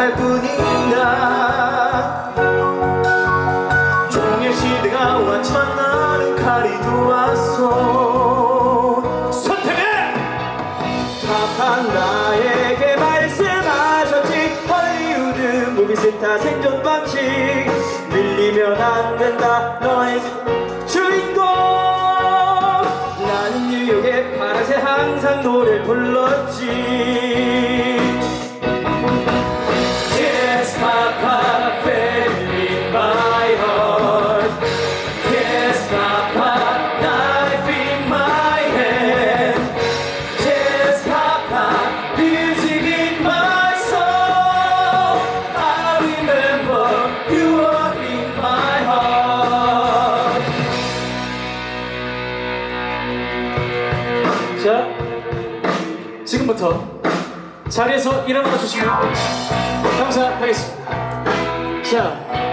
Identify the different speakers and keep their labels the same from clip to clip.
Speaker 1: 칼뿐이다 종의 시대가 왔지만 나는 칼이 좋았어 선택해! 파판 나에게 말씀하셨지. 헐리우드 무비스타 생존 방식. 밀리면 안 된다. 너의 주인공. 나는 뉴욕의 파란새 항상 노래 불렀지 지금부터 자리에서 일어나 주시면 감사하겠습니다. 자,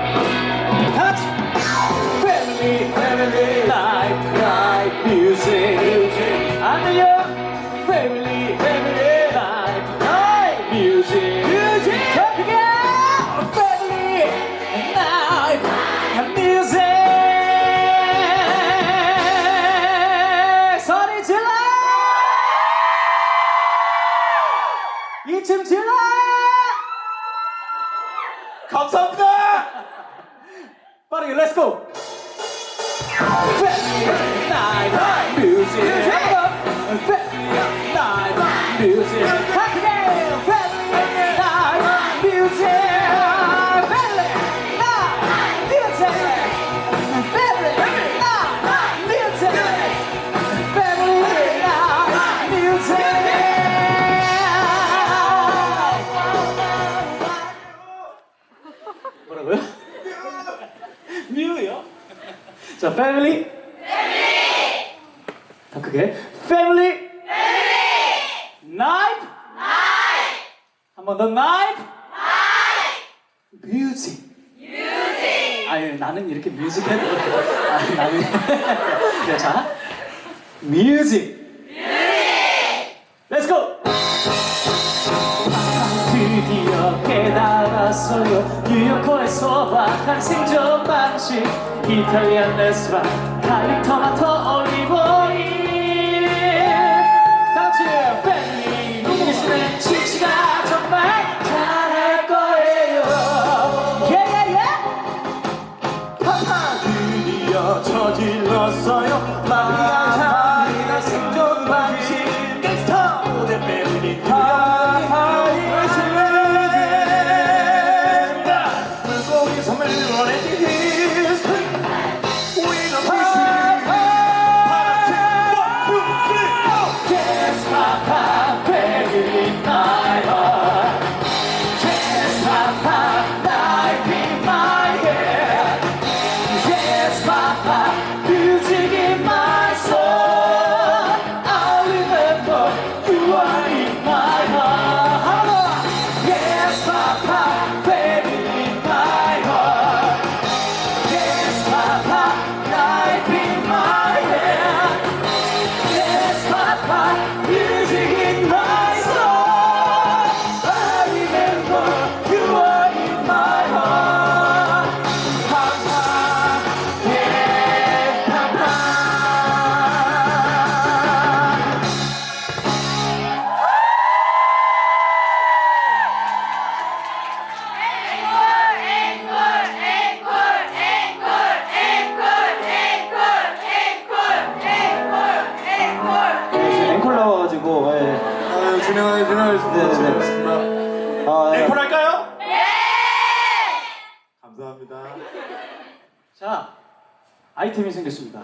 Speaker 1: you. Let's go. Nine, nine, music. 자, 패밀리. 더 크게. 패밀리. 나이프. 한번 더 나이프. 뮤직. 아니 나는 이렇게 뮤직 해도 아니 나는 네, 자 뮤직 뉴요커의 소박한 생존 방식. 이탈리안 레스토랑 갈릭 토마토 올리브 오일. 다같이 패밀리 누구시는 치치가 정말 잘할 거예요. 예예예. 파파 드디어 저질렀어요
Speaker 2: 나와가지고 예.
Speaker 3: 아유, 진행하게 진행하겠습니다.
Speaker 2: 네네네. 아, 예.
Speaker 3: 앵콜 할까요? 네! 감사합니다.
Speaker 1: 자, 아이템이 생겼습니다.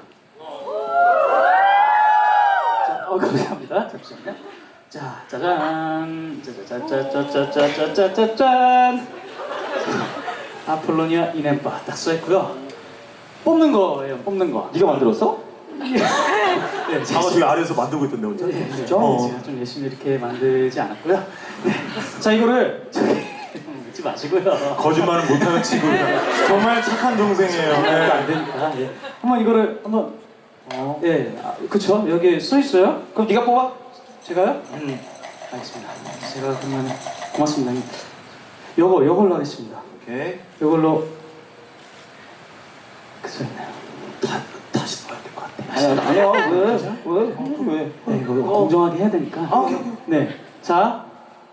Speaker 1: 자, 어, 감사합니다. 잠시만요. 자, 짜잔. 짜자자자자자자자자짠. 아폴로니아 이넨바 딱 써있고요. 뽑는 거예요, 뽑는 거.
Speaker 2: 네가 만들었어?
Speaker 1: 네,
Speaker 3: 아,
Speaker 1: 제가
Speaker 3: 저기 아래에서 만들고 있던데 혼자.
Speaker 1: 네, 네? 네, 제가 좀 열심히 이렇게 만들지 않았고요. 네. 자, 이거를 저기 묻지 마시고요.
Speaker 3: 거짓말은 못하는 친구입니다. 정말 착한 동생이에요.
Speaker 1: 안
Speaker 3: 네.
Speaker 1: 되니까. 예. 한번 이거를 한번 어, 예, 아, 그쵸? 여기 써 있어요. 그럼 네가 뽑아? 제가요? 음, 알겠습니다. 제가 그러면 고맙습니다. 요거 요걸로 하겠습니다.
Speaker 3: 오케이.
Speaker 1: 요걸로 그써 있나요?
Speaker 3: 다, 아.
Speaker 2: 아니 아니야 왜? 왜? 왜?
Speaker 1: 네, 이거 공정하게 해야 되니까.
Speaker 3: 아, 오케이, 오케이.
Speaker 1: 네, 자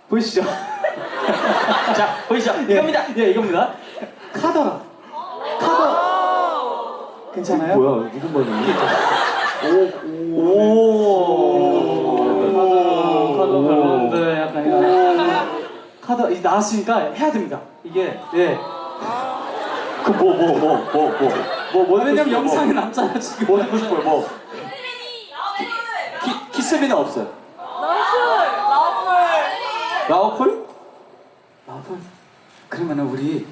Speaker 1: 보이시죠?
Speaker 2: 자 보이시죠?
Speaker 1: 예,
Speaker 2: 이겁니다.
Speaker 1: 예, 이겁니다. 카더라. 카더. 괜찮아요?
Speaker 2: 뭐야 무슨 버전이?
Speaker 1: 카더, 카더 별론데 약간 이거. 카더 이제 나왔으니까 해야 됩니다. 이게 예.
Speaker 2: 그뭐 뭐 뭐 뭐 뭐 뭐 뭐
Speaker 1: 왜냐면 영상에 남잖아 지금.
Speaker 2: 뭐 듣고 싶어요 뭐? 키 키스비는 없어요. 라오풀?
Speaker 1: 라플. 그러면은 우리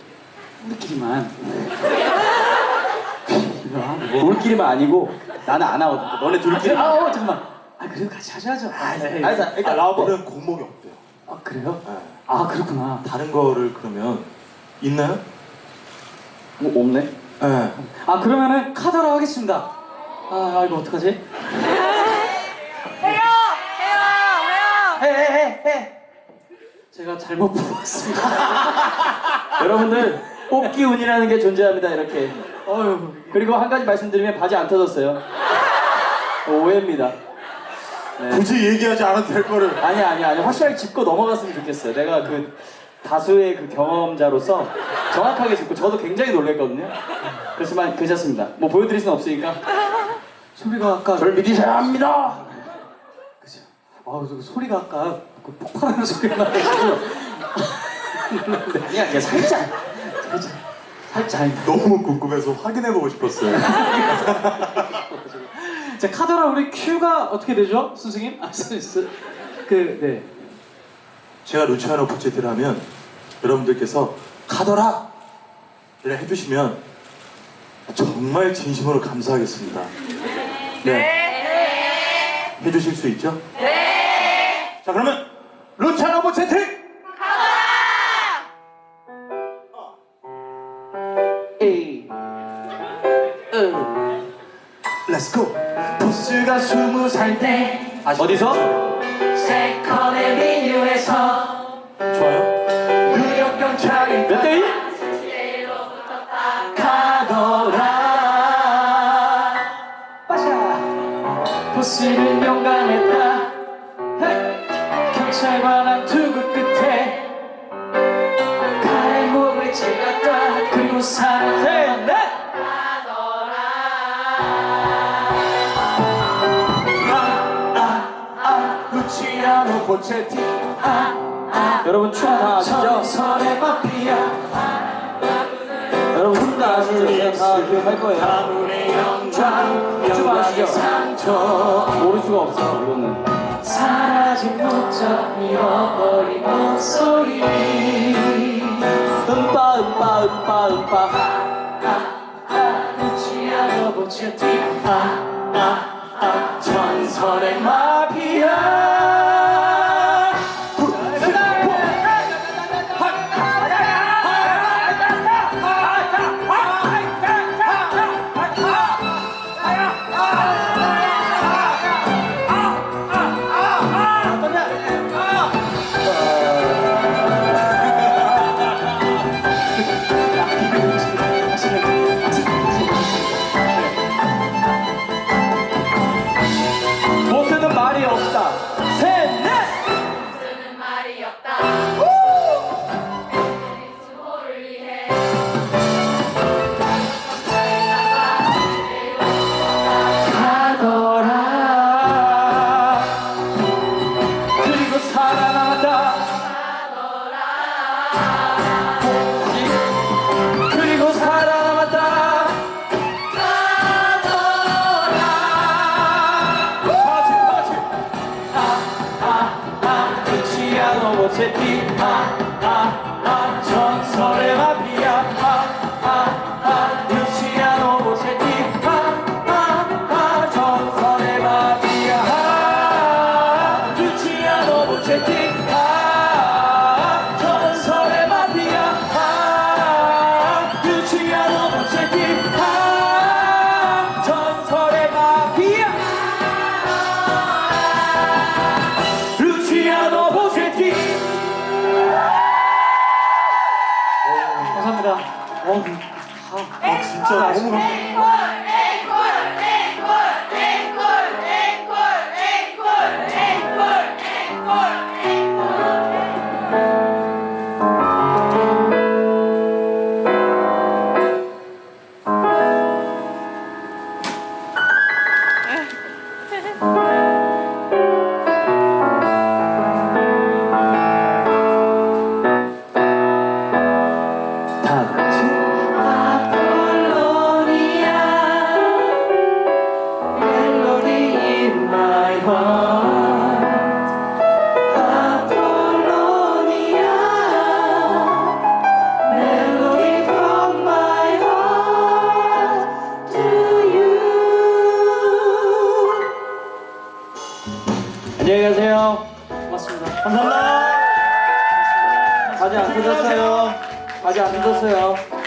Speaker 1: 우리끼리만. 하고.
Speaker 2: 우리끼리만 아니고 나는 안 하거든. 너네 둘끼리.
Speaker 1: 아, 어, 잠깐만. 아, 그래도 같이 하셔야죠. 아, 네.
Speaker 3: 아,
Speaker 2: 일단
Speaker 3: 라버는 공목이 없대요.
Speaker 1: 아, 그래요?
Speaker 3: 네.
Speaker 1: 아, 그렇구나.
Speaker 3: 다른 거를 그러면 있나요?
Speaker 2: 뭐 없네.
Speaker 3: 네.
Speaker 1: 아, 그러면은 카드로 하겠습니다. 아, 아 이거 어떡하지?
Speaker 2: 해해해 해.
Speaker 1: 제가 잘못 뽑았습니다.
Speaker 2: 여러분들 뽑기 운이라는 게 존재합니다 이렇게.
Speaker 1: 어휴.
Speaker 2: 그리고 한 가지 말씀드리면 바지 안 터졌어요. 오해입니다. 네.
Speaker 3: 굳이 얘기하지 않아도 될 거를.
Speaker 2: 아니 아니 아니 확실하게 짚고 넘어갔으면 좋겠어요. 내가 그 다수의 그 경험자로서 정확하게 짚고 저도 굉장히 놀랬거든요. 그렇지만 괜찮습니다. 뭐 보여드릴 수는 없으니까
Speaker 1: 소리가 아까.
Speaker 2: 저를 믿으셔야 합니다.
Speaker 1: 그죠. 아, 그 소리가 아까 그 폭발하는 소리가 나가지고.
Speaker 2: 아니야 그냥 살짝.
Speaker 1: 살짝. 살짝.
Speaker 3: 너무 궁금해서 확인해보고 싶었어요.
Speaker 1: 자, 카드라 우리 큐가 어떻게 되죠? 선생님? 아, 선생님. 그, 네.
Speaker 3: 제가 루치아노 포체티를 하면 여러분들께서 가더라! 를 해주시면 정말 진심으로 감사하겠습니다. 네. 해주실 수 있죠? 네! 자, 그러면 루치아노!
Speaker 2: 에이.
Speaker 3: 렛츠고! 보스가 스무 살 때.
Speaker 2: 어디서?
Speaker 1: 포체티 아아
Speaker 2: 여러분 춤 다 아시죠? 여러분 춤 다 아시죠? 그냥 다 기억할 거예요. 춤 아시죠? 모를 수가 없어 이거는.
Speaker 1: 사라진 목적 잃어버린 목소리
Speaker 2: 음빠 음빠 음빠 음빠.
Speaker 1: 루치아노 보체티 아아 아 전설의 마피아
Speaker 3: 감사합니다
Speaker 2: 바지 안 뜯었어요. 바지 안 뜯었어요.